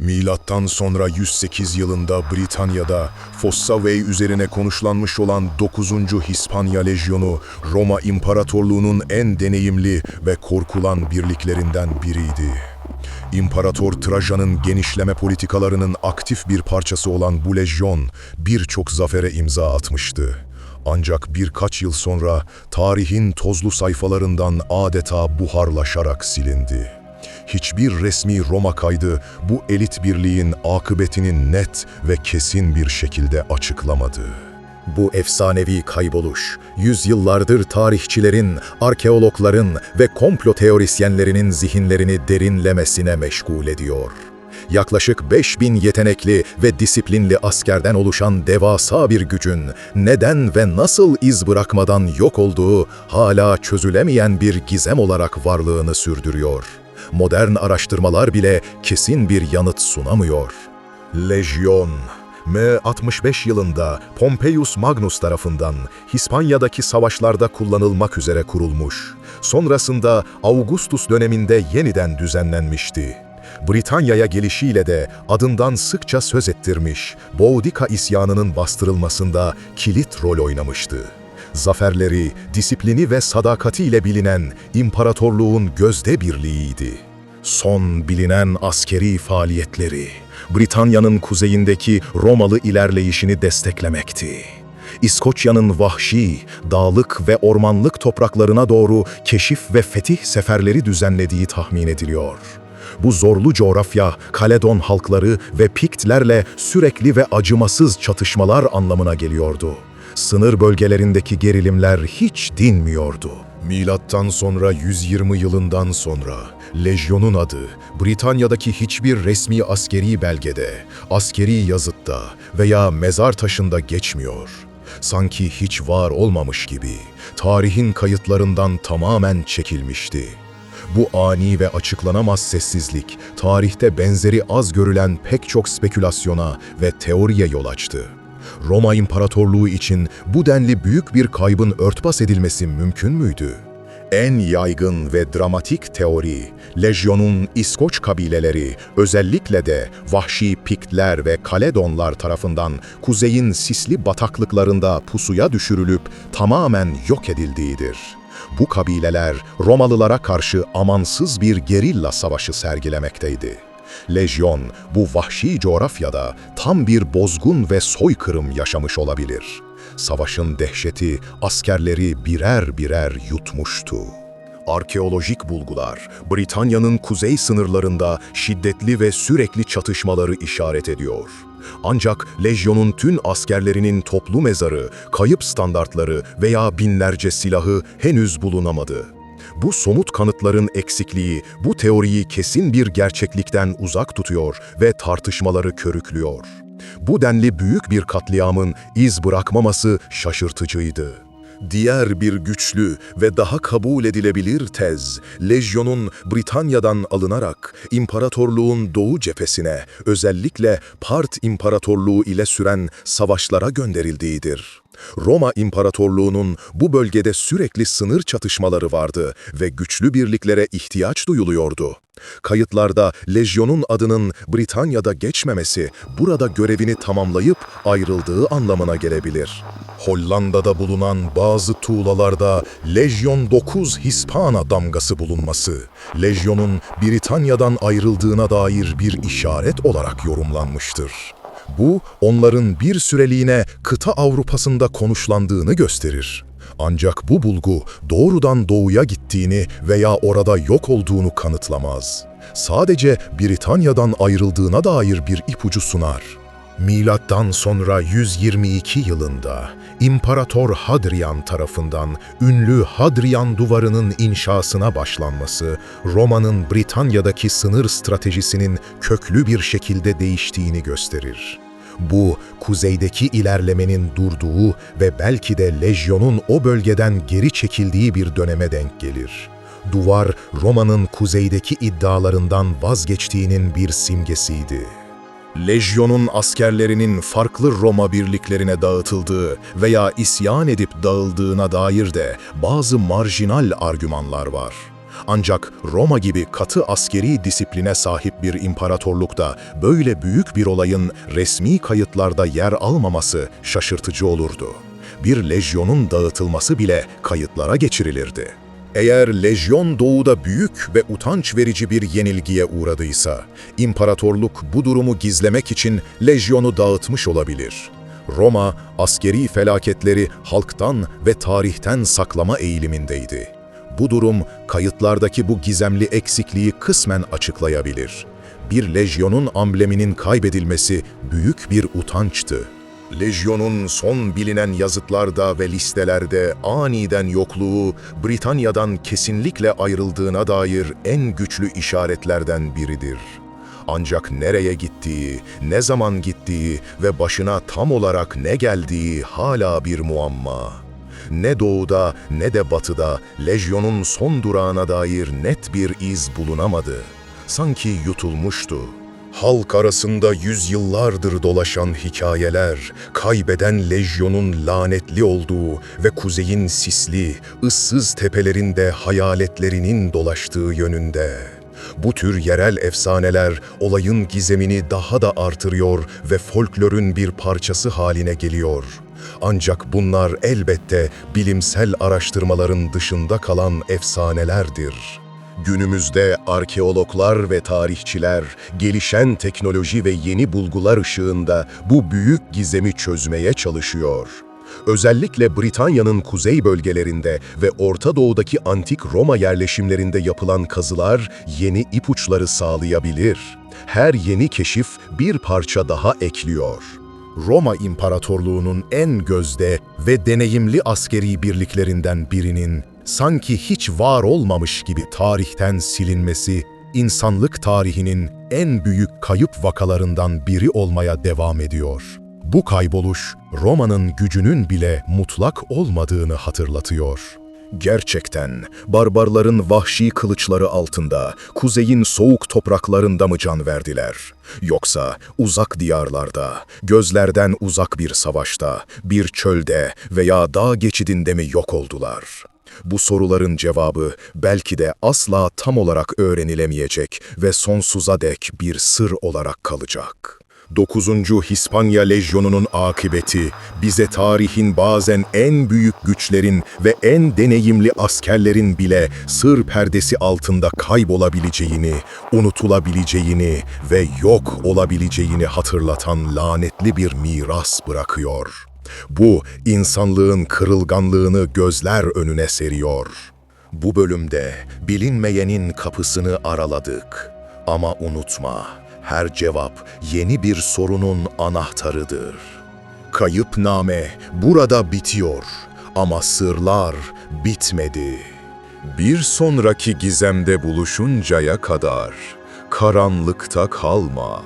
Milattan sonra 108 yılında Britanya'da Fossaway üzerine konuşlanmış olan 9. Hispanya Lejyonu Roma İmparatorluğu'nun en deneyimli ve korkulan birliklerinden biriydi. İmparator Trajan'ın genişleme politikalarının aktif bir parçası olan bu lejyon birçok zafere imza atmıştı. Ancak birkaç yıl sonra tarihin tozlu sayfalarından adeta buharlaşarak silindi. Hiçbir resmi Roma kaydı bu elit birliğin akıbetini net ve kesin bir şekilde açıklamadı. Bu efsanevi kayboluş, yüzyıllardır tarihçilerin, arkeologların ve komplo teorisyenlerinin zihinlerini derinlemesine meşgul ediyor. Yaklaşık 5000 yetenekli ve disiplinli askerden oluşan devasa bir gücün neden ve nasıl iz bırakmadan yok olduğu hala çözülemeyen bir gizem olarak varlığını sürdürüyor. Modern araştırmalar bile kesin bir yanıt sunamıyor. Lejyon M65 yılında Pompeius Magnus tarafından İspanya'daki savaşlarda kullanılmak üzere kurulmuş. Sonrasında Augustus döneminde yeniden düzenlenmişti. Britanya'ya gelişiyle de adından sıkça söz ettirmiş, Boudicca isyanının bastırılmasında kilit rol oynamıştı. Zaferleri, disiplini ve sadakatiyle bilinen imparatorluğun gözde birliğiydi. Son bilinen askeri faaliyetleri, Britanya'nın kuzeyindeki Romalı ilerleyişini desteklemekti. İskoçya'nın vahşi, dağlık ve ormanlık topraklarına doğru keşif ve fetih seferleri düzenlediği tahmin ediliyor. Bu zorlu coğrafya, Kaledon halkları ve Piktlerle sürekli ve acımasız çatışmalar anlamına geliyordu. Sınır bölgelerindeki gerilimler hiç dinmiyordu. Milattan sonra 120 yılından sonra Lejyon'un adı Britanya'daki hiçbir resmi askeri belgede, askeri yazıtta veya mezar taşında geçmiyor. Sanki hiç var olmamış gibi tarihin kayıtlarından tamamen çekilmişti. Bu ani ve açıklanamaz sessizlik, tarihte benzeri az görülen pek çok spekülasyona ve teoriye yol açtı. Roma İmparatorluğu için bu denli büyük bir kaybın örtbas edilmesi mümkün müydü? En yaygın ve dramatik teori, Lejyon'un İskoç kabileleri, özellikle de vahşi Piktler ve Kaledonlar tarafından kuzeyin sisli bataklıklarında pusuya düşürülüp tamamen yok edildiğidir. Bu kabileler Romalılara karşı amansız bir gerilla savaşı sergilemekteydi. Lejyon bu vahşi coğrafyada tam bir bozgun ve soykırım yaşamış olabilir. Savaşın dehşeti askerleri birer birer yutmuştu. Arkeolojik bulgular, Britanya'nın kuzey sınırlarında şiddetli ve sürekli çatışmaları işaret ediyor. Ancak Lejyon'un tüm askerlerinin toplu mezarı, kayıp standartları veya binlerce silahı henüz bulunamadı. Bu somut kanıtların eksikliği bu teoriyi kesin bir gerçeklikten uzak tutuyor ve tartışmaları körüklüyor. Bu denli büyük bir katliamın iz bırakmaması şaşırtıcıydı. Diğer bir güçlü ve daha kabul edilebilir tez, Lejyon'un Britanya'dan alınarak imparatorluğun doğu cephesine, özellikle Part İmparatorluğu ile süren savaşlara gönderildiğidir. Roma İmparatorluğu'nun bu bölgede sürekli sınır çatışmaları vardı ve güçlü birliklere ihtiyaç duyuluyordu. Kayıtlarda Lejyon'un adının Britanya'da geçmemesi, burada görevini tamamlayıp ayrıldığı anlamına gelebilir. Hollanda'da bulunan bazı tuğlalarda Lejyon 9 Hispana damgası bulunması, Lejyon'un Britanya'dan ayrıldığına dair bir işaret olarak yorumlanmıştır. Bu, onların bir süreliğine kıta Avrupa'sında konuşlandığını gösterir. Ancak bu bulgu doğrudan doğuya gittiğini veya orada yok olduğunu kanıtlamaz. Sadece Britanya'dan ayrıldığına dair bir ipucu sunar. Milattan sonra 122 yılında İmparator Hadrian tarafından ünlü Hadrian Duvarı'nın inşasına başlanması, Roma'nın Britanya'daki sınır stratejisinin köklü bir şekilde değiştiğini gösterir. Bu, kuzeydeki ilerlemenin durduğu ve belki de lejyonun o bölgeden geri çekildiği bir döneme denk gelir. Duvar, Roma'nın kuzeydeki iddialarından vazgeçtiğinin bir simgesiydi. Lejyonun askerlerinin farklı Roma birliklerine dağıtıldığı veya isyan edip dağıldığına dair de bazı marjinal argümanlar var. Ancak Roma gibi katı askeri disipline sahip bir imparatorlukta böyle büyük bir olayın resmi kayıtlarda yer almaması şaşırtıcı olurdu. Bir lejyonun dağıtılması bile kayıtlara geçirilirdi. Eğer lejyon doğuda büyük ve utanç verici bir yenilgiye uğradıysa, imparatorluk bu durumu gizlemek için lejyonu dağıtmış olabilir. Roma, askeri felaketleri halktan ve tarihten saklama eğilimindeydi. Bu durum, kayıtlardaki bu gizemli eksikliği kısmen açıklayabilir. Bir lejyonun ambleminin kaybedilmesi büyük bir utançtı. Lejyonun son bilinen yazıtlarda ve listelerde aniden yokluğu Britanya'dan kesinlikle ayrıldığına dair en güçlü işaretlerden biridir. Ancak nereye gittiği, ne zaman gittiği ve başına tam olarak ne geldiği hala bir muamma. Ne doğuda ne de batıda lejyonun son durağına dair net bir iz bulunamadı. Sanki yutulmuştu. Halk arasında yüzyıllardır dolaşan hikayeler, kaybeden lejyonun lanetli olduğu ve kuzeyin sisli, ıssız tepelerinde hayaletlerinin dolaştığı yönünde. Bu tür yerel efsaneler olayın gizemini daha da artırıyor ve folklorun bir parçası haline geliyor. Ancak bunlar elbette bilimsel araştırmaların dışında kalan efsanelerdir. Günümüzde arkeologlar ve tarihçiler gelişen teknoloji ve yeni bulgular ışığında bu büyük gizemi çözmeye çalışıyor. Özellikle Britanya'nın kuzey bölgelerinde ve Orta Doğu'daki antik Roma yerleşimlerinde yapılan kazılar yeni ipuçları sağlayabilir. Her yeni keşif bir parça daha ekliyor. Roma İmparatorluğu'nun en gözde ve deneyimli askeri birliklerinden birinin sanki hiç var olmamış gibi tarihten silinmesi, insanlık tarihinin en büyük kayıp vakalarından biri olmaya devam ediyor. Bu kayboluş, Roma'nın gücünün bile mutlak olmadığını hatırlatıyor. Gerçekten barbarların vahşi kılıçları altında, kuzeyin soğuk topraklarında mı can verdiler? Yoksa uzak diyarlarda, gözlerden uzak bir savaşta, bir çölde veya dağ geçidinde mi yok oldular? Bu soruların cevabı belki de asla tam olarak öğrenilemeyecek ve sonsuza dek bir sır olarak kalacak. 9. Hispanya Lejyonu'nun akıbeti bize tarihin bazen en büyük güçlerin ve en deneyimli askerlerin bile sır perdesi altında kaybolabileceğini, unutulabileceğini ve yok olabileceğini hatırlatan lanetli bir miras bırakıyor. Bu, insanlığın kırılganlığını gözler önüne seriyor. Bu bölümde bilinmeyenin kapısını araladık. Ama unutma, her cevap yeni bir sorunun anahtarıdır. Kayıpname burada bitiyor ama sırlar bitmedi. Bir sonraki gizemde buluşuncaya kadar karanlıkta kalma.